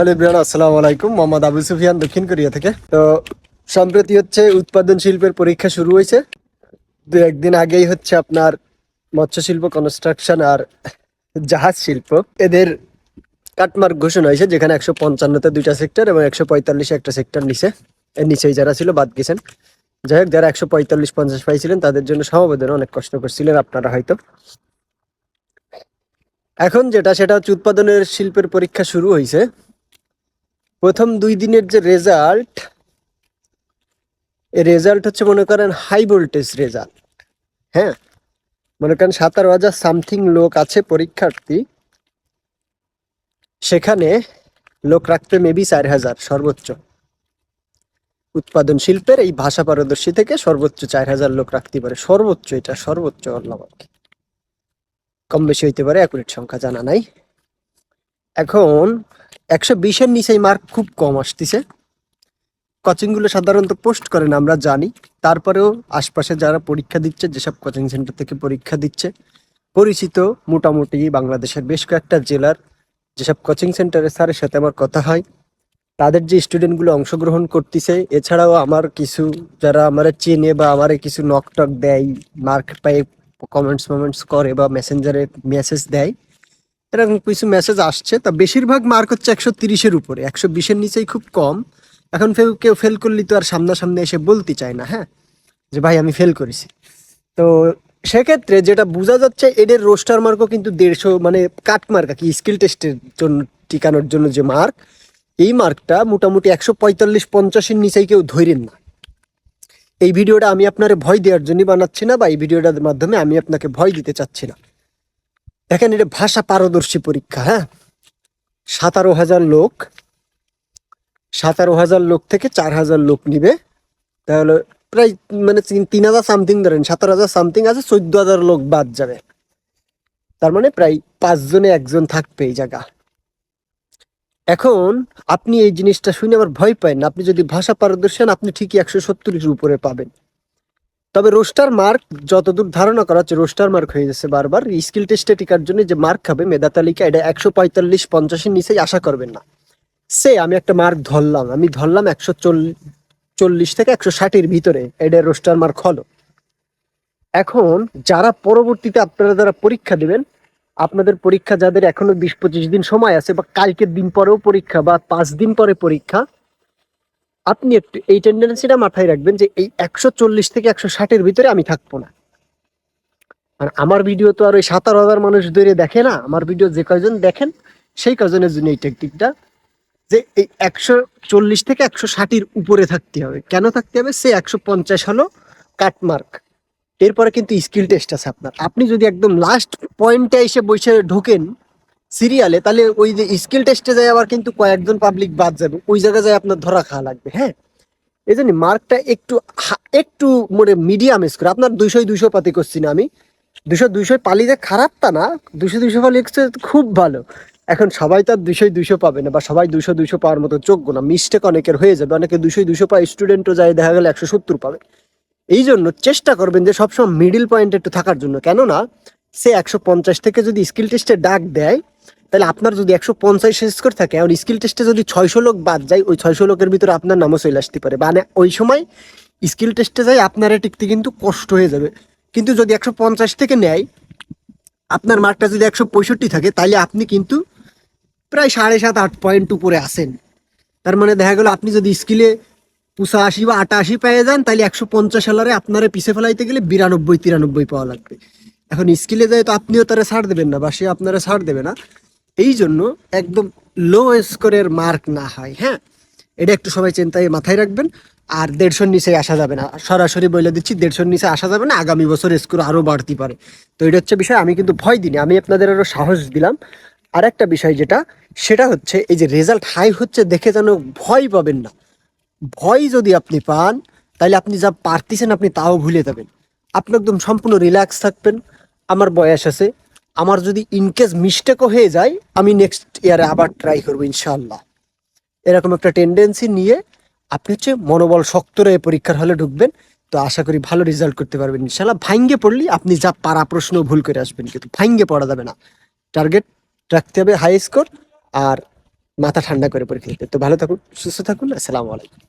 Hello Ibran আসসালামু আলাইকুম। মোহাম্মদ আবু সুফিয়ান, দক্ষিণ কোরিয়া থেকে। তো সম্প্রতি হচ্ছে উৎপাদন শিল্পের পরীক্ষা শুরু হয়েছে। দু একদিন আগেই হচ্ছে আপনার মৎস্য শিল্প কনস্ট্রাকশন আর জাহাজ শিল্প। এদের কাটমার্ক ঘোষণা হয়েছে, যেখানে একশো পঞ্চান্নতে দুইটা সেক্টর এবং একশো পঁয়তাল্লিশে একটা সেক্টর নিচে। এর নিচেই যারা ছিল বাদ গেছেন। যাই হোক, যারা একশো পঁয়তাল্লিশ, পঞ্চাশ পাইছিলেন, তাদের জন্য সমবেদনা অনেক কষ্ট করছিলেন আপনারা হয়তো। এখন যেটা, সেটা হচ্ছে উৎপাদনের শিল্পের পরীক্ষা শুরু হয়েছে। প্রথম দুই দিনের যে রেজাল্ট এই রেজাল্ট হচ্ছে মনে করেন হাই ভোল্টেজ রেজাল্ট হ্যাঁ? মনে করেন সাতারো হাজার সামথিং লোক আছে পরীক্ষার্থী। সেখানে লোক রাখতে মেবি চার হাজার সর্বোচ্চ। উৎপাদন শিল্পের এই ভাষা পারদর্শী থেকে সর্বোচ্চ চার হাজার লোক রাখতে পারে। সর্বোচ্চ এটা, সর্বোচ্চ কম বেশি হইতে পারে অ্যাকুরেট সংখ্যা জানা নাই। এখন একশো বিশের নিচেই মার্ক খুব কম আসতেছে। কোচিংগুলো সাধারণত পোস্ট করেন আমরা জানি। তারপরেও আশপাশে যারা পরীক্ষা দিচ্ছে, যেসব কোচিং সেন্টার থেকে পরীক্ষা দিচ্ছে, পরিচিত মোটামুটি বাংলাদেশের বেশ কয়েকটা জেলার যেসব কোচিং সেন্টারের স্যারের সাথে আমার কথা হয়, তাদের যে স্টুডেন্টগুলো অংশগ্রহণ করতেছে, এছাড়াও আমার কিছু যারা আমার চেনে বা আমার কিছু নক টক দেয় মার্ক পাই কমেন্টস মোমেন্টস করে বা মেসেঞ্জারে মেসেজ দেয় এরকম কিছু মেসেজ আসছে। তা বেশিরভাগ মার্ক হচ্ছে একশো তিরিশের উপরে। একশো বিশের নিচেই খুব কম। এখন কেউ কেউ ফেল করলে তো আর সামনাসামনি এসে বলতে চায় না হ্যাঁ? যে ভাই, আমি ফেল করেছি। তো সেক্ষেত্রে যেটা বোঝা যাচ্ছে, এদের রোস্টার মার্কও কিন্তু দেড়শো মানে কাট মার্ক আর কি স্কিল টেস্টের জন্য, টিকানোর জন্য যে মার্ক এই মার্কটা মোটামুটি একশো পঁয়তাল্লিশ পঞ্চাশের নিচেই কেউ ধরেন না। এই ভিডিওটা আমি আপনার ভয় দেওয়ার জন্য বানাচ্ছি না বা এই ভিডিওটার মাধ্যমে আমি আপনাকে ভয় দিতে চাচ্ছি না। দেখেন এটা ভাষা পারদর্শী পরীক্ষা হ্যাঁ? সাতারো হাজার লোক সাতারো হাজার লোক থেকে চার হাজার লোক নিবে। তাহলে প্রায় মানে তিন- হাজার সামথিং ধরেন সাতারো হাজার সামথিং আছে চোদ্দ হাজার লোক বাদ যাবে। তার মানে প্রায় পাঁচজনে একজন থাকবে এই জায়গা। এখন আপনি এই জিনিসটা শুনে আবার ভয় পায় না। আপনি যদি ভাষা পারদর্শী হন, আপনি ঠিকই একশো সত্তরের উপরে পাবেন। তবে রোস্টার মার্ক যতদূর ধারণা করা হচ্ছে, রোস্টার মার্ক হয়ে যাচ্ছে বারবার। স্কিল টেস্টে টিকার জন্য যে মার্ক খাবে মেধা তালিকা, এটা একশো পঁয়তাল্লিশ, পঞ্চাশের নিচেই আশা করবেন না। সে, আমি একটা মার্ক ধরলাম, আমি ধরলাম একশো চল্লিশ থেকে একশো ষাটের ভিতরে, এটা রোস্টার মার্ক হলো। এখন যারা পরবর্তীতে আপনারা যারা পরীক্ষা দেবেন, আপনাদের পরীক্ষা যাদের এখনও বিশ পঁচিশ দিন সময় আছে বা কালকের দিন পরেও পরীক্ষা বা পাঁচ দিন পরে পরীক্ষা আপনি একটু এই টেন্ডেন্সিটা মাথায় রাখবেন যে এই একশো চল্লিশ থেকে একশো ষাটের ভিতরে আমি থাকব না। আর আমার ভিডিও তো আর ওই সাতারো হাজার মানুষ ধরে দেখে না, আমার ভিডিও যে কয়জন দেখেন, সেই কয়জনের জন্য এই টেকনিকটা যে এই একশো চল্লিশ থেকে একশো ষাটের উপরে থাকতে হবে। কেন থাকতে হবে? সে একশো পঞ্চাশ হলো কাটমার্ক এরপরে কিন্তু স্কিল টেস্ট আছে আপনার। আপনি যদি একদম লাস্ট পয়েন্টে এসে বসে ঢোকেন সিরিয়ালে তাহলে ওই যে স্কিল টেস্টে যায় আবার কিন্তু কয়েকজন পাবলিক বাদ যাবে, ওই জায়গায় যায় আপনার ধরা খাওয়া লাগবে হ্যাঁ? এই জন্য মার্কটা একটু একটু মানে মিডিয়াম স্কোর আপনার দুইশো দুইশো পাতি করছি না আমি। দুশো দুইশো পালি যে খারাপ তা না দুশো দুইশো পালি খুব ভালো। এখন সবাই তো আর দুশো পাবে না, বা সবাই দুশো দুইশো পাওয়ার মতো যোগ্য না মিস্টেক অনেকের হয়ে যাবে, অনেকে দুশো দুইশো পায় স্টুডেন্টও যায়, দেখা গেলে একশো সত্তর পাবে। এই জন্য চেষ্টা করবেন যে সবসময় মিডিল পয়েন্ট একটু থাকার জন্য, কেননা সে একশো পঞ্চাশ থেকে যদি স্কিল টেস্টে ডাক দেয় তাহলে আপনার যদি একশো পঞ্চাশ স্কোর থাকে, আর স্কিল টেস্টে যদি ছয়শো লোক বাদ যায়, ওই ছয়শো লোকের ভিতরে আপনার নামও চলে আসতে পারে। মানে ওই সময় স্কিল টেস্টে যায় আপনার টিকতে কিন্তু কষ্ট হয়ে যাবে। কিন্তু যদি একশো পঞ্চাশ থেকে নেয়, আপনার মার্কটা যদি একশো পঁয়ষট্টি থাকে, তাহলে আপনি কিন্তু প্রায় সাড়ে সাত, আট পয়েন্ট উপরে আসেন তার মানে দেখা গেল আপনি যদি স্কিলে পঁচাশি বা আটাশি পেয়ে যান, তাহলে একশো পঞ্চাশ সালারে আপনারে পিছিয়ে ফেলাইতে গেলে বিরানব্বই, তিরানব্বই পাওয়া লাগবে। এখন স্কিলে যায় তো আপনিও তারা ছাড় দেবেন না, বা সে আপনারা ছাড় দেবে না। এই জন্য একদম লো স্কোরের মার্ক না হয় হ্যাঁ? এটা একটু সবাই চিন্তায় মাথায় রাখবেন। আর দেড়শোর নিচে আসা যাবে না। সরাসরি বলে দিচ্ছি, দেড়শোর নিচে আসা যাবে না, আগামী বছর স্কোর আরও বাড়তে পারে। তো এটা হচ্ছে বিষয়, আমি কিন্তু ভয় দিইনি, আমি আপনাদের আরও সাহস দিলাম। আর একটা বিষয় যেটা, সেটা হচ্ছে, এই যে রেজাল্ট হাই হচ্ছে দেখে যেন ভয় পাবেন না। ভয় যদি আপনি পান, তাহলে আপনি যা পারতেছেন আপনি তাও ভুলে যাবেন। আপনি একদম সম্পূর্ণ রিল্যাক্স থাকবেন। আমার বয়স আছে আমার যদি ইনকেস মিস্টেকও হয়ে যায়, আমি নেক্সট ইয়ারে আবার ট্রাই করব ইনশাল্লাহ এরকম একটা টেন্ডেন্সি নিয়ে আপনি হচ্ছে মনোবল শক্ত রয়ে পরীক্ষার হলে ঢুকবেন, তো আশা করি ভালো রেজাল্ট করতে পারবেন ইনশাল্লাহ ভাঙ্গে পড়লি, আপনি যা পারা প্রশ্ন ভুল করে আসবেন, কিন্তু ভাঙ্গে পড়া যাবে না। টার্গেট রাখতে হবে হাই স্কোর আর মাথা ঠান্ডা করে পরীক্ষা দিতে তো ভালো থাকুন, সুস্থ থাকুন, আসসালামু আলাইকুম।